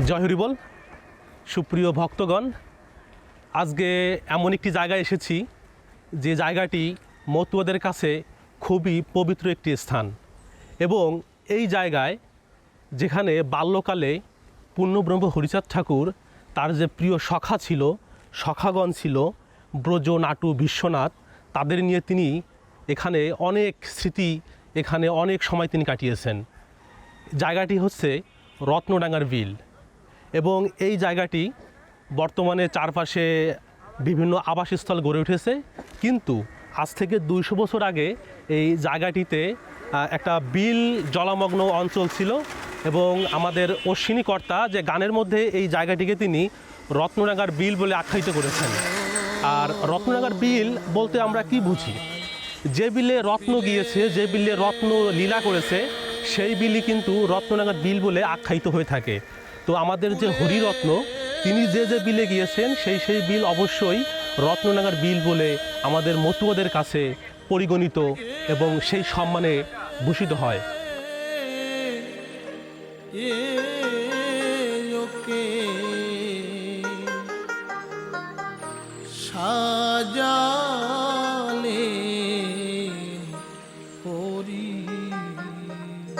জয় হরিবল সুপ্রিয় ভক্তগণ, আজকে এমন একটি জায়গায় এসেছি যে জায়গাটি মতুয়াদের কাছে খুবই পবিত্র একটি স্থান এবং এই জায়গায় যেখানে বাল্যকালে পূর্ণব্রহ্ম হরিচাঁদ ঠাকুর তার যে প্রিয় সখা ছিল, সখাগণ ছিল, ব্রজ, নাটু, বিশ্বনাথ, তাদের নিয়ে তিনি এখানে অনেক স্মৃতি, এখানে অনেক সময় তিনি কাটিয়েছেন। জায়গাটি হচ্ছে রত্নডাঙ্গার বিল। এবং এই জায়গাটি বর্তমানে চারপাশে বিভিন্ন আবাসস্থল গড়ে উঠেছে। কিন্তু আজ থেকে দুইশো বছর আগে এই জায়গাটিতে একটা বিল জলমগ্ন অঞ্চল ছিল এবং আমাদের অশ্বিনী কর্তা যে গানের মধ্যে এই জায়গাটিকে তিনি রত্নডাঙ্গার বিল বলে আখ্যায়িত করেছেন। আর রত্নডাঙ্গার বিল বলতে আমরা কি বুঝি? যে বিলে রত্ন গিয়েছে, যে বিলে রত্ন লীলা করেছে, সেই বিলই কিন্তু রত্ননাগার বিল বলে আখ্যায়িত হয়ে থাকে। তো আমাদের যে হরিরত্ন, তিনি যে যে বিলে গিয়েছেন, সেই সেই বিল অবশ্যই রত্ননাগার বিল বলে আমাদের মতুয়াদের কাছে পরিগণিত এবং সেই সম্মানে ভূষিত হয়। সাজা